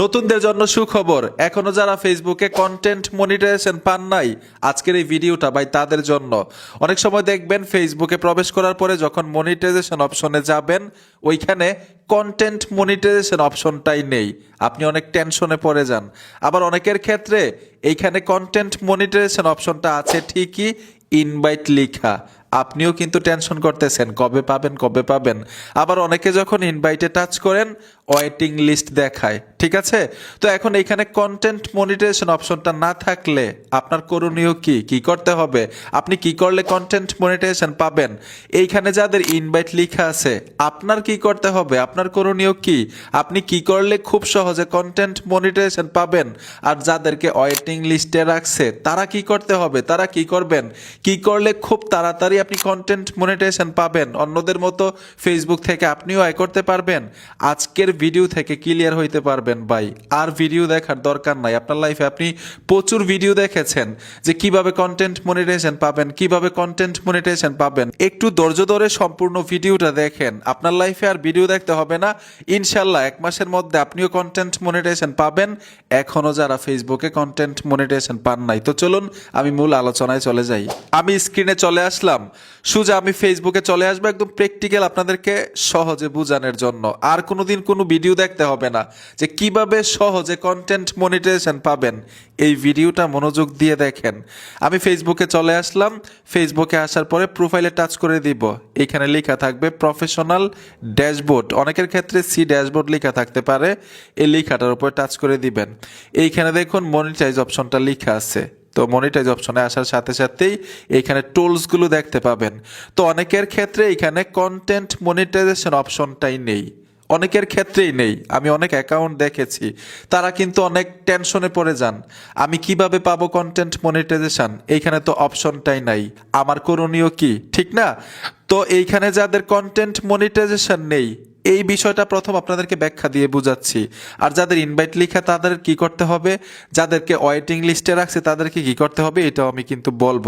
নতুনদের জন্য সুখবর, এখনও যারা ফেসবুকে কন্টেন্ট মনিটাইজেশন পান নাই, আজকের এই ভিডিওটা ভাই তাদের জন্য। অনেক সময় দেখবেন ফেসবুকে প্রবেশ করার পরে যখন মনিটাইজেশন অপশনে যাবেন, ওইখানে কন্টেন্ট মনিটাইজেশন অপশনটাই নেই। আপনি অনেক টেনশনে পড়ে যান। আবার অনেকের ক্ষেত্রে এইখানে কন্টেন্ট মনিটাইজেশন অপশনটা আছে ঠিকই ইনভাইট লিখা। আপনিও কিন্তু টেনশন করতেছেন, কবে পাবেন কবে পাবেন। আবার অনেকে যখন ইনভাইটে টাচ করেন ওয়েটিং লিস্ট দেখায়, ঠিক আছে? তো এখন এইখানে কন্টেন্ট মনিটাইজেশন অপশনটা না থাকলে আপনার করণীয় কি? কি করতে হবে? আপনি কি করলে কন্টেন্ট মনিটাইজেশন পাবেন? এইখানে যাদের ইনভাইট লেখা আছে, আপনার কি করতে হবে? আপনার করণীয় কি? আপনি কি করলে খুব সহজে কন্টেন্ট মনিটাইজেশন পাবেন? আর যাদেরকে ওয়েটিং লিস্টে রাখছে, তারা কি করতে হবে? তারা কি করবেন? কি করলে খুব তাড়াতাড়ি আপনি কন্টেন্ট মনিটাইজেশন পাবেন। অন্যদের মতো ফেসবুক থেকে আপনিও আয় করতে পারবেন। আজকের ভিডিও থেকে ক্লিয়ার হইতে পারবেন ভাই। আর ভিডিও দেখার দরকার নাই। আপনার লাইফে আপনি প্রচুর ভিডিও দেখেছেন যে কীভাবে কন্টেন্ট মনিটাইজেশন পাবেন, কীভাবে কন্টেন্ট মনিটাইজেশন পাবেন। একটু ধৈর্য ধরে সম্পূর্ণ ভিডিওটা দেখেন। আপনার লাইফে আর ভিডিও দেখতে হবে না। ইনশাল্লাহ এক মাসের মধ্যে আপনিও কন্টেন্ট মনিটাইজেশন পাবেন। এখনও যারা ফেসবুকে কন্টেন্ট মনিটাইজেশন পান নাই। তো চলুন আমি মূল আলোচনায় চলে যাই। আমি স্ক্রিনে চলে আসলাম। সুজা, আমি ফেসবুকে চলে আসব একদম প্র্যাকটিক্যাল আপনাদেরকে সহজে বোঝানোর জন্য। আর কোনোদিন কোনো ভিডিও দেখতে হবে না যে কীভাবে সহজে কন্টেন্ট মনিটাইজেশন পাবেন। এই ভিডিওটা মনোযোগ দিয়ে দেখেন। আমি ফেসবুকে চলে আসলাম। ফেসবুকে আসার পরে প্রোফাইলে টাচ করে দিব। এখানে লেখা থাকবে প্রফেশনাল ড্যাশবোর্ড অনেকের ক্ষেত্রে সি ড্যাশবোর্ড লেখা থাকতে পারে। এই লেখাটার উপর টাচ করে দিবেন। এইখানে দেখুন মনিটাইজ অপশনটা লেখা আছে। তো মনিটাইজ অপশনে আসার সাথে সাথেই এইখানে টুলসগুলো দেখতে পাবেন। তো অনেকের ক্ষেত্রে এখানে কন্টেন্ট মনিটাইজেশন অপশনটাই নেই। অনেকের ক্ষেত্রেই নেই। আমি অনেক অ্যাকাউন্ট দেখেছি। তারা কিন্তু অনেক টেনশনে পড়ে যান। আমি কীভাবে পাবো কন্টেন্ট মনিটাইজেশন এইখানে তো অপশনটাই নাই। আমার করণীয় কি? ঠিক না? তো এইখানে যাদের কন্টেন্ট মনিটাইজেশন নেই এই বিষয়টা প্রথম আপনাদেরকে ব্যাখ্যা দিয়ে বুঝাচ্ছি। আর যাদের ইনভাইট লিখা তাদের কি করতে হবে? যাদেরকে ওয়েটিং লিস্টে রাখছে তাদেরকে কি করতে হবে? এটাও আমি কিন্তু বলব।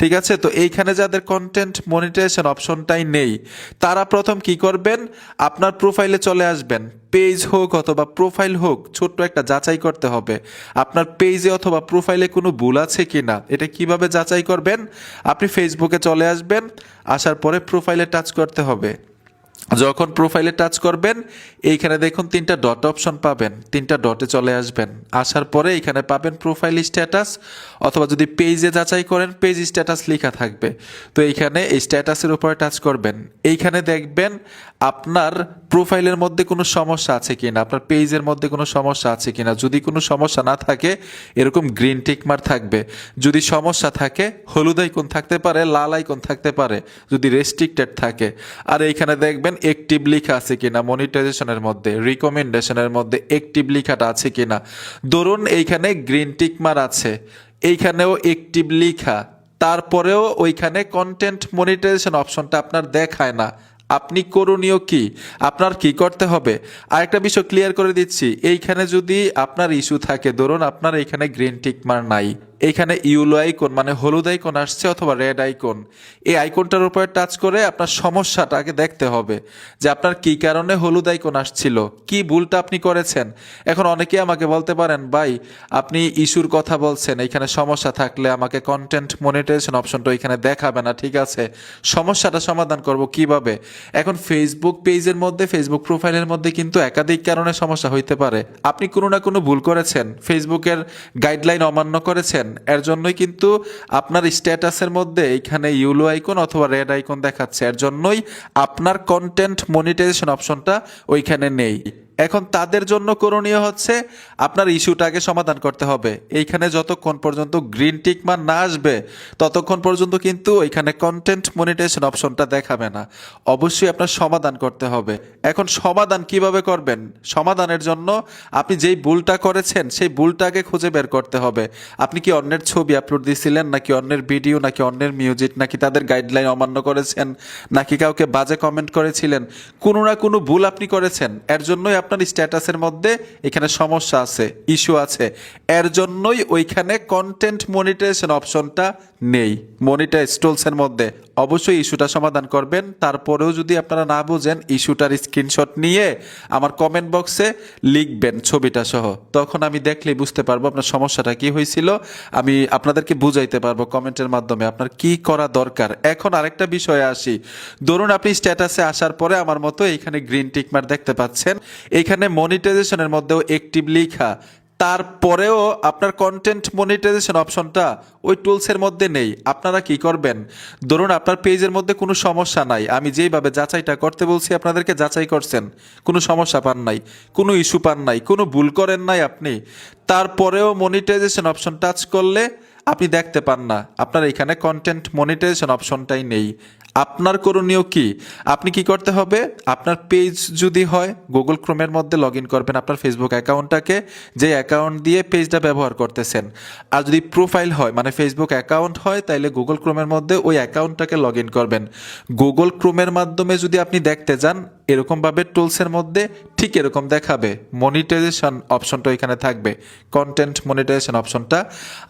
ঠিক আছে? তো এইখানে যাদের কন্টেন্ট মনিটাইজেশন অপশনটাই নেই, তারা প্রথম কি করবেন? আপনার প্রোফাইলে চলে আসবেন। পেজ হোক অথবা প্রোফাইল হোক, ছোট্ট একটা যাচাই করতে হবে। আপনার পেজে অথবা প্রোফাইলে কোনো ভুল আছে কি না এটা কীভাবে যাচাই করবেন? আপনি ফেসবুকে চলে আসবেন, আসার পরে প্রোফাইলে টাচ করতে হবে। যখন প্রোফাইলে টাচ করবেন, এইখানে দেখুন তিনটা ডট অপশন পাবেন, তিনটা ডটে চলে আসবেন। আসার পরে এইখানে পাবেন প্রোফাইল স্ট্যাটাস অথবা যদি পেজে যাচাই করেন পেজ স্ট্যাটাস লেখা থাকবে। তো এইখানে এই স্ট্যাটাসের উপরে টাচ করবেন। এইখানে দেখবেন আপনার প্রোফাইলের মধ্যে কোনো সমস্যা আছে কি না আপনার পেজের মধ্যে কোনো সমস্যা আছে কি না যদি কোনো সমস্যা না থাকে, এরকম গ্রিন টিকমার থাকবে। যদি সমস্যা থাকে, হলুদ আইকন থাকতে পারে, লাল আইকন থাকতে পারে। যদি রেস্ট্রিক্টেড থাকে। আর এইখানে দেখবেন অ্যাক্টিভ লেখা আছে কিনা মনিটাইজেশনের মধ্যে রিকমেন্ডেশনের মধ্যে অ্যাক্টিভ লেখাটা আছে কিনা। ধরুন এইখানে গ্রিন টিকমার আছে, এইখানেও অ্যাক্টিভ লেখা, তারপরেও ওইখানে কন্টেন্ট মনিটাইজেশন অপশনটা আপনার দেখায় না। আপনি করণীয় কি? আপনার কি করতে হবে? আরেকটা বিষয় ক্লিয়ার করে দিচ্ছি, এইখানে যদি আপনার ইস্যু থাকে, ধরুন আপনার এইখানে গ্রিন টিকমার নাই। এইখানে ইউলো আইকন মানে হলুদ আইকন আসছে অথবা রেড আইকন। এই আইকনটার উপরে টাচ করে আপনার সমস্যাটাকে দেখতে হবে যে আপনার কি কারণে হলুদ আইকন আসছিল, কি ভুলটা আপনি করেছেন। এখন অনেকে আমাকে বলতে পারেন, ভাই, আপনি ইস্যুর কথা বলছেন, এখানে সমস্যা থাকলে আমাকে কন্টেন্ট মনিটাইজেশন অপশনটা এখানে দেখাবে না, ঠিক আছে? সমস্যাটা সমাধান করব কীভাবে? এখন ফেসবুক পেজের মধ্যে ফেসবুক প্রোফাইলের মধ্যে কিন্তু একাধিক কারণে সমস্যা হইতে পারে। আপনি কোনো না কোনো ভুল করেছেন ফেসবুকের গাইডলাইন অমান্য করেছেন এর জন্যই কিন্তু আপনার স্ট্যাটাসের মধ্যে এখানে ইউলো আইকন অথবা রেড আইকন দেখাচ্ছে। এর জন্যই আপনার কন্টেন্ট মনিটাইজেশন অপশনটা ওইখানে নেই। এখন তাদের জন্য করণীয় হচ্ছে আপনার ইস্যুটাকে সমাধান করতে হবে। এইখানে যতক্ষণ পর্যন্ত গ্রিন টিকমান না আসবে, ততক্ষণ পর্যন্ত কিন্তু ওইখানে কন্টেন্ট মনিটাইজেশন অপশনটা দেখাবে না। অবশ্যই আপনার সমাধান করতে হবে। এখন সমাধান কীভাবে করবেন? সমাধানের জন্য আপনি যেই ভুলটা করেছেন, সেই ভুলটাকে খুঁজে বের করতে হবে। আপনি কি অন্যের ছবি আপলোড দিয়েছিলেন নাকি অন্যের ভিডিও নাকি অন্যের মিউজিক নাকি তাদের গাইডলাইন অমান্য করেছেন, নাকি কাউকে বাজে কমেন্ট করেছিলেন? কোনো না কোনো ভুল আপনি করেছেন। এর জন্যই আপনার স্ট্যাটাসের মধ্যে এখানে সমস্যা আছে, ইস্যু আছে। এর জন্যই ওইখানে কন্টেন্ট মনিটাইজেশন অপশনটা নেই মনিটাইজ টুলসের মধ্যে। অবশ্যই ইস্যুটা সমাধান করবেন। তারপরেও যদি আপনারা না বুঝেন, ইস্যুটার স্ক্রিনশট নিয়ে আমার কমেন্ট বক্সে লিখবেন ছবিটা সহ। তখন আমি দেখলেই বুঝতে পারব আপনার সমস্যাটা কি হয়েছিল। আমি আপনাদেরকে বুঝাইতে পারব কমেন্টের মাধ্যমে আপনার কি করা দরকার। এখন আরেকটা বিষয়ে আসি। ধরুন আপনি স্ট্যাটাসে আসার পরে আমার মতো এইখানে গ্রিন টিকমার দেখতে পাচ্ছেন। এইখানে মনিটাইজেশনের মধ্যেও একটিভ লিখা। তারপরেও আপনার কন্টেন্ট মনিটাইজেশন অপশনটা ওই টুলসের মধ্যে নেই। আপনারা কি করবেন? ধরুন আপনার পেজের মধ্যে কোনো সমস্যা নাই। আমি যেইভাবে যাচাইটা করতে বলছি, আপনাদেরকে যাচাই করছেন। কোনো সমস্যা পান নাই, কোনো ইস্যু পান নাই, কোনো ভুল করেন নাই আপনি। তারপরেও মনিটাইজেশন অপশন টাচ করলে আপনি দেখতে পান না। আপনার এখানে কন্টেন্ট মনিটাইজেশন অপশনটাই নেই। আপনার করণীয় কি? আপনি কি করতে হবে? আপনার পেজ যদি হয় গুগল ক্রোমের মধ্যে লগ ইন করবেন আপনার ফেসবুক অ্যাকাউন্টটাকে যে অ্যাকাউন্ট দিয়ে পেজটা ব্যবহার করতেছেন। আর যদি প্রোফাইল হয় মানে ফেসবুক অ্যাকাউন্ট হয়, তাইলে গুগল ক্রোমের মধ্যে ওই অ্যাকাউন্টটাকে লগ ইন করবেন। গুগল ক্রোমের মাধ্যমে যদি আপনি দেখতে যান, এরকমভাবে টুলসের মধ্যে ঠিক এরকম দেখাবে। মনিটাইজেশন অপশনটা এখানে থাকবে। কন্টেন্ট মনিটাইজেশন অপশনটা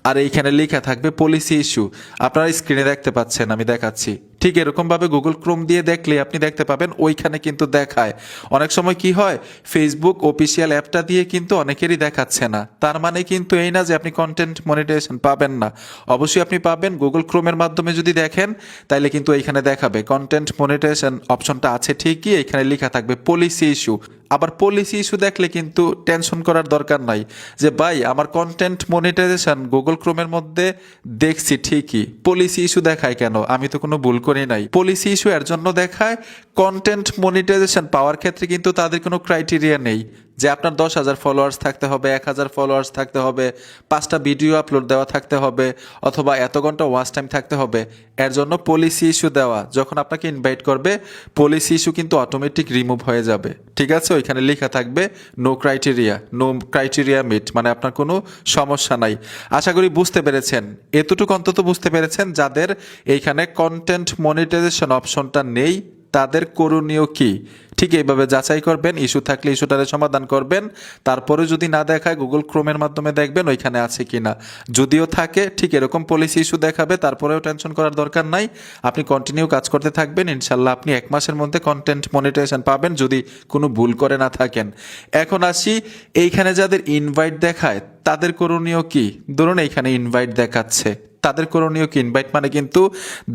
আর এইখানে লেখা থাকবে পলিসি ইস্যু আপনারা স্ক্রিনে দেখতে পাচ্ছেন, আমি দেখাচ্ছি। ঠিক এরকমভাবে গুগল ক্রোম দিয়ে দেখলে আপনি দেখতে পাবেন, ওইখানে কিন্তু দেখায়। অনেক সময় কি হয় ফেসবুক অফিসিয়াল অ্যাপটা দিয়ে কিন্তু অনেকেরই দেখাচ্ছে না। তার মানে কিন্তু এই না যে আপনি কন্টেন্ট মনিটাইজেশন পাবেন না। অবশ্যই আপনি পাবেন গুগল ক্রোমের মাধ্যমে যদি দেখেন তাহলে কিন্তু এইখানে দেখাবে। কন্টেন্ট মনিটাইজেশন অপশনটা আছে ঠিকই এখানে লেখা থাকবে পলিসি ইস্যু আবার পলিসি ইস্যু দেখলে কিন্তু টেনশন করার দরকার নাই যে, ভাই, আমার কন্টেন্ট মনিটাইজেশন গুগল ক্রোমের মধ্যে দেখছি ঠিকই। পলিসি ইস্যু দেখায় কেন? আমি তো কোনো ভুল করি নাই। পলিসি ইস্যু এর জন্য দেখায় কন্টেন্ট মনিটাইজেশন পাওয়ার ক্ষেত্রে কিন্তু তাদের কোনো ক্রাইটেরিয়া নেই। যে আপনার দশ হাজার ফলোয়ার্স থাকতে হবে, এক হাজার ফলোয়ার্স থাকতে হবে, পাঁচটা ভিডিও আপলোড দেওয়া থাকতে হবে, অথবা এত ঘণ্টা ওয়াচ টাইম থাকতে হবে, এর জন্য পলিসি ইস্যু দেওয়া। যখন আপনাকে ইনভাইট করবে পলিসি ইস্যু কিন্তু অটোমেটিক রিমুভ হয়ে যাবে। ঠিক আছে? ওইখানে লেখা থাকবে no criteria no criteria meet মানে আপনার কোনো সমস্যা নাই। আশা করি বুঝতে পেরেছেন। এতটুকু অন্তত বুঝতে পেরেছেন যাদের এইখানে কন্টেন্ট মনিটাইজেশন অপশনটা নেই। তাদের করণীয় কি? ঠিক এইভাবে যাচাই করবেন, ইস্যু থাকলে ইস্যুটারে সমাধান করবেন। তারপরে যদি না দেখায়, গুগল ক্রোমের মাধ্যমে দেখবেন ওইখানে আছে কিনা। যদিও থাকে, ঠিক এরকম পলিসি ইস্যু দেখাবে, তারপরেও টেনশন করার দরকার নাই। আপনি কন্টিনিউ কাজ করতে থাকবেন, ইনশাল্লাহ আপনি এক মাসের মধ্যে কন্টেন্ট মনিটাইজেশন পাবেন যদি কোনো ভুল করে না থাকেন। এখন আসি, এইখানে যাদের ইনভাইট দেখায়, তাদের করণীয় কি? ধরুন এইখানে ইনভাইট দেখাচ্ছে। তাদের করণীয় কি? ইনভাইট মানে কিন্তু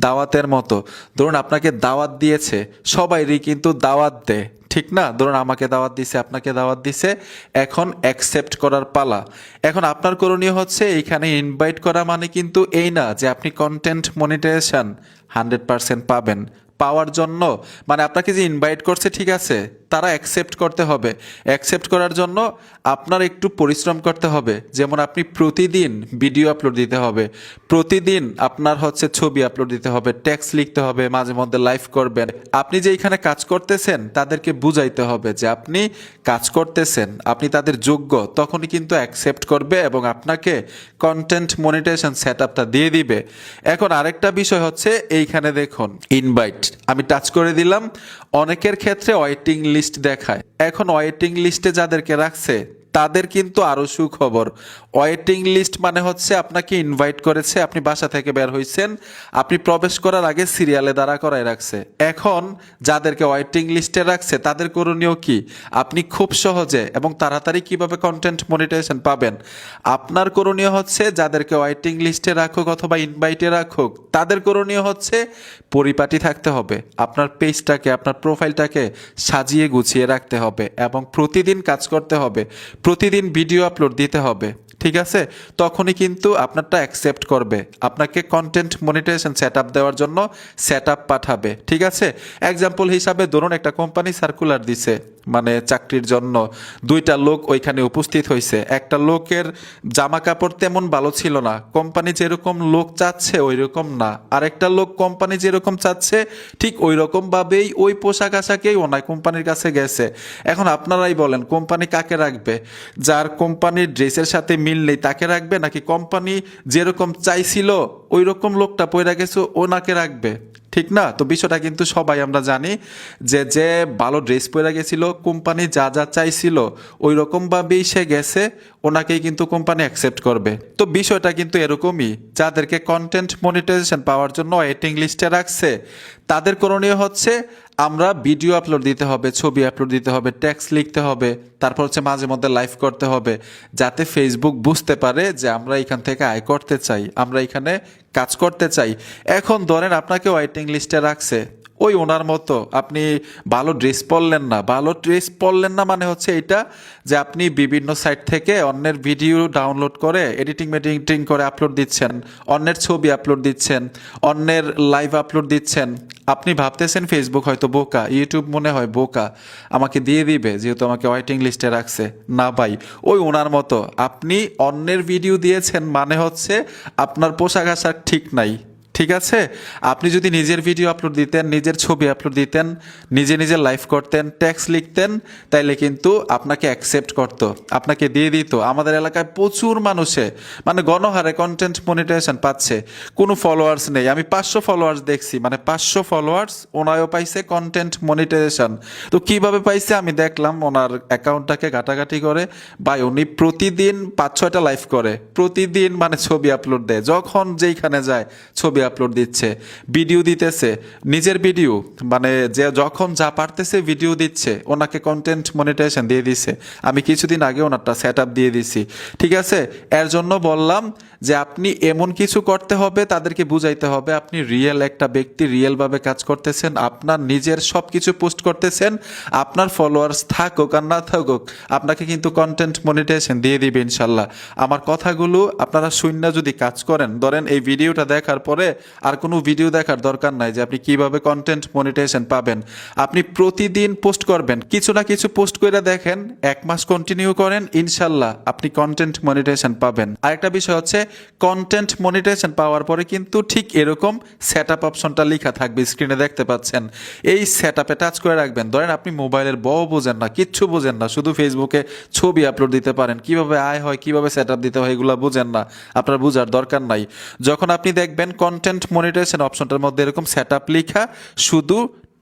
দাওয়াতের মতো। ধরুন আপনাকে দাওয়াত দিয়েছে, সবাইরই কিন্তু দাওয়াত দেয়, ঠিক না? ধরুন আমাকে দাওয়াত দিছে, আপনাকে দাওয়াত দিছে, এখন অ্যাকসেপ্ট করার পালা। এখন আপনার করণীয় হচ্ছে এইখানে ইনভাইট করা মানে কিন্তু এই না যে আপনি কন্টেন্ট মনিটাইজেশন হান্ড্রেড পার্সেন্ট পাবেন। পাওয়ার জন্য মানে আপনাকে যে ইনভাইট করছে, ঠিক আছে, তারা অ্যাকসেপ্ট করতে হবে। অ্যাকসেপ্ট করার জন্য আপনার একটু পরিশ্রম করতে হবে। যেমন আপনি প্রতিদিন ভিডিও আপলোড দিতে হবে। প্রতিদিন আপনার হচ্ছে ছবি আপলোড দিতে হবে ট্যাক্স লিখতে হবে, মাঝে মধ্যে লাইভ করবেন। আপনি যে এখানে কাজ করতেছেন, তাদেরকে বুঝাইতে হবে যে আপনি কাজ করতেছেন, আপনি তাদের যোগ্য, তখনই কিন্তু অ্যাকসেপ্ট করবে এবং আপনাকে কন্টেন্ট মনিটাইজেশন সেট আপটা দিয়ে দিবে। এখন আরেকটা বিষয় হচ্ছে, এইখানে দেখুন ইনভাইট আমি টাচ করে দিলাম। অনেকের ক্ষেত্রে ওয়েটিং লিস্ট দেখায়। এখন ওয়েটিং লিস্টে যাদেরকে রাখছে, তাদের কিন্তু আরও সুখবর। ওয়েটিং লিস্ট মানে হচ্ছে আপনাকে ইনভাইট করেছে, আপনি বাসা থেকে বের হয়েছেন আপনি প্রবেশ করার আগে সিরিয়ালে দাঁড়া করায় রাখছে। এখন যাদেরকে ওয়েটিং লিস্টে রাখছে, তাদের করণীয় কি? আপনি খুব সহজে এবং তাড়াতাড়ি কীভাবে কন্টেন্ট মনিটাইজেশন পাবেন? আপনার করণীয় হচ্ছে যাদেরকে ওয়েটিং লিস্টে রাখুক অথবা ইনভাইটে রাখুক, তাদের করণীয় হচ্ছে পরিপাটি থাকতে হবে। আপনার পেজটাকে আপনার প্রোফাইলটাকে সাজিয়ে গুছিয়ে রাখতে হবে এবং প্রতিদিন কাজ করতে হবে। প্রতিদিন ভিডিও আপলোড দিতে হবে। ঠিক আছে? তখনই কিন্তু আপনারটা অ্যাকসেপ্ট করবে। আপনাকে কন্টেন্ট মনিটাইজেশন সেট দেওয়ার জন্য সেট আপ পাঠাবে। ঠিক আছে? এক্সাম্পল হিসাবে ধরুন একটা কোম্পানি সার্কুলার দিছে। মানে চাকরির জন্য দুইটা লোক ওইখানে উপস্থিত হয়েছে একটা লোকের জামা কাপড় তেমন ভালো ছিল না, কোম্পানি যেরকম লোক চাচ্ছে ওই রকম না। আরেকটা লোক কোম্পানি যেরকম চাচ্ছে, ঠিক ওই রকম ভাবেই ওই পোশাক আশাকেই ওনার কোম্পানির কাছে গেছে। এখন আপনারাই বলেন, কোম্পানি কাকে রাখবে? যার কোম্পানির ড্রেসের সাথে মিল নেই তাকে রাখবে নাকি কোম্পানি যেরকম চাইছিল ওই রকম লোকটা পয়রা গেছে ওনাকে রাখবে? ঠিক না? তো বিষয়টা কিন্তু সবাই আমরা জানি যে যে ভালো ড্রেস পরে গেছিল, কোম্পানি যা যা চাইছিল ওই রকমভাবেই সে গেছে, ওনাকেই কিন্তু কোম্পানি অ্যাকসেপ্ট করবে। তো বিষয়টা কিন্তু এরকমই, যাদেরকে কন্টেন্ট মনিটাইজেশন পাওয়ার জন্য ওয়েটিং লিস্টে রাখছে, তাদের করণীয় হচ্ছে আমরা ভিডিও আপলোড দিতে হবে, ছবি আপলোড দিতে হবে ট্যাক্স লিখতে হবে, তারপর হচ্ছে মাঝে মধ্যে লাইভ করতে হবে, যাতে ফেসবুক বুঝতে পারে যে আমরা এখান থেকে আয় করতে চাই, আমরা এখানে কাজ করতে চাই। এখন ধরেন আপনাকে ওয়াইটিং লিস্টে রাখছে, ওই ওনার মতো, আপনি ভালো ড্রেস পরলেন না, ভালো ড্রেস পরলেন না মানে হচ্ছে এটা যে আপনি বিভিন্ন সাইট থেকে অন্যের ভিডিও ডাউনলোড করে এডিটিং মেডিটিং করে আপলোড দিচ্ছেন, অন্যের ছবি আপলোড দিচ্ছেন, অন্যের লাইভ আপলোড দিচ্ছেন। আপনি ভাবতেছেন ফেসবুক হয়তো বোকা ইউটিউব মনে হয় বোকা। আমাকে দিয়ে দিবে, যেহেতু আমাকে ওয়েটিং লিস্টে রাখছে। না ভাই, ওই ওনার মতো। আপনি অন্যের ভিডিও দিয়েছেন মানে হচ্ছে আপনার পোশাক আশাক ঠিক নাই। ঠিক আছে? আপনি যদি নিজের ভিডিও আপলোড দিতেন, নিজের ছবি আপলোড দিতেন, নিজে নিজে লাইভ করতেন ট্যাক্স লিখতেন, তাইলে কিন্তু আপনাকে অ্যাকসেপ্ট করত, আপনাকে দিয়ে দিত। আমাদের এলাকায় প্রচুর মানুষে মানে গণহারে কন্টেন্ট মনিটাইজেশন পাচ্ছে। কোনো ফলোয়ার্স নেই। আমি পাঁচশো ফলোয়ার্স দেখছি মানে পাঁচশো ফলোয়ার্স ওনায়ও পাইছে কন্টেন্ট মনিটাইজেশন তো কীভাবে পাইছে আমি দেখলাম, ওনার অ্যাকাউন্টটাকে ঘাটাঘাটি করে বা উনি প্রতিদিন পাঁচ ছয়টা লাইভ করে। প্রতিদিন মানে ছবি আপলোড দেয়। যখন যেইখানে যায়, ছবি আপলোড দিচ্ছে ভিডিও দিতেছে। নিজের ভিডিও মানে যে যখন যা পারতেছে ভিডিও দিচ্ছে, ওনাকে কন্টেন্ট মনিটাইজেশন দিয়ে দিছে। আমি কিছুদিন আগে ওনারটা সেট দিয়ে দিছি। ঠিক আছে? এর জন্য বললাম যে আপনি এমন কিছু করতে হবে, তাদেরকে বুঝাইতে হবে, আপনি রিয়েল একটা ব্যক্তি রিয়েলভাবে কাজ করতেছেন, আপনার নিজের সব কিছু পোস্ট করতেছেন, আপনার ফলোয়ার্স থাকুক আর না থাকুক, আপনাকে কিন্তু কন্টেন্ট মনিটাইজেশন দিয়ে দিবে ইনশাল্লাহ। আমার কথাগুলো আপনারা শূন্য যদি কাজ করেন, ধরেন এই ভিডিওটা দেখার পরে আর কোনো ভিডিও দেখার দরকার নাই যে আপনি কীভাবে কন্টেন্ট মনিটাইজেশন পাবেন। আপনি প্রতিদিন পোস্ট করবেন, কিছু না কিছু পোস্ট করে দেখেন, এক মাস কন্টিনিউ করেন, ইনশাল্লাহ আপনি কন্টেন্ট মনিটাইজেশন পাবেন। আরেকটা বিষয় হচ্ছে কন্টেন্ট মনিটাইজেশন পাওয়ার পরে কিন্তু ঠিক এরকম সেট আপ অপশনটা লেখা থাকবে স্ক্রিনে দেখতে পাচ্ছেন। এই সেট আপে টাচ করে রাখবেন। ধরেন আপনি মোবাইলের বউ বোঝেন না, কিচ্ছু বোঝেন না, শুধু ফেসবুকে ছবি আপলোড দিতে পারেন। কীভাবে আয় হয়, কীভাবে সেট দিতে হয়, এগুলো বুঝেন না। আপনার বোঝার দরকার নাই। যখন আপনি দেখবেন কন্টেন্ট মনিটাইজেশন অপশনটার মধ্যে এরকম সেট আপ লেখা শুধু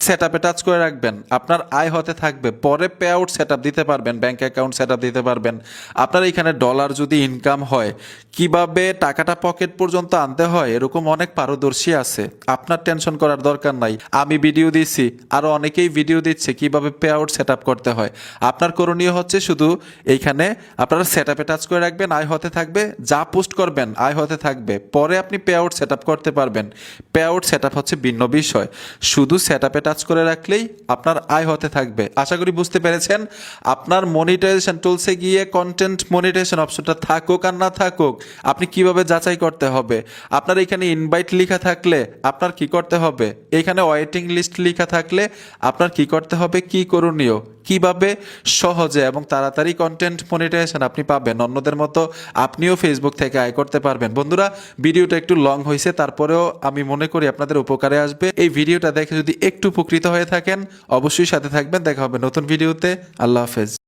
সেট আপে টাচ করে রাখবেন, আপনার আয় হতে থাকবে, পরে পে আউট সেট আপ দিতে পারবেন ব্যাঙ্ক অ্যাকাউন্ট সেট আপ দিতে পারবেন। আপনার এখানে ডলার যদি ইনকাম হয়, কীভাবে টাকাটা পকেট পর্যন্ত আনতে হয়, এরকম অনেক পারদর্শী আছে। আপনার টেনশন করার দরকার নাই। আমি ভিডিও দিচ্ছি আরও অনেকেই ভিডিও দিচ্ছে, কীভাবে পে আউট সেট আপ করতে হয়। আপনার করণীয় হচ্ছে শুধু এইখানে আপনারা সেট আপে টাচ করে রাখবেন, আয় হতে থাকবে, যা পোস্ট করবেন, আয় হতে থাকবে। পরে আপনি পে আউট সেট আপ করতে পারবেন। পে আউট সেট আপ হচ্ছে ভিন্ন বিষয়। শুধু সেট আপে টাচ করে রাখলেই আপনার আয় হতে থাকবে। আশা করি বুঝতে পেরেছেন। আপনার মনিটাইজেশন টুলসে গিয়ে কন্টেন্ট মনিটাইজেশন অপশনটা থাকুক আর না থাকুক, আপনি কীভাবে যাচাই করতে হবে? আপনার এখানে ইনভাইট লেখা থাকলে আপনার কি করতে হবে? এখানে ওয়েটিং লিস্ট লেখা থাকলে আপনার কি করতে হবে? কি করণীয়? কীভাবে সহজে এবং তাড়াতাড়ি কন্টেন্ট মনিটাইজেশন আপনি পাবেন? অন্যদের মতো আপনিও ফেসবুক থেকে আয় করতে পারবেন। বন্ধুরা, ভিডিওটা একটু লং হয়েছে, তারপরেও আমি মনে করি আপনাদের উপকারে আসবে। এই ভিডিওটা দেখে যদি একটু উপকৃত হয়ে থাকেন, অবশ্যই সাথে থাকবেন। দেখা হবে নতুন ভিডিওতে। আল্লাহ হাফেজ।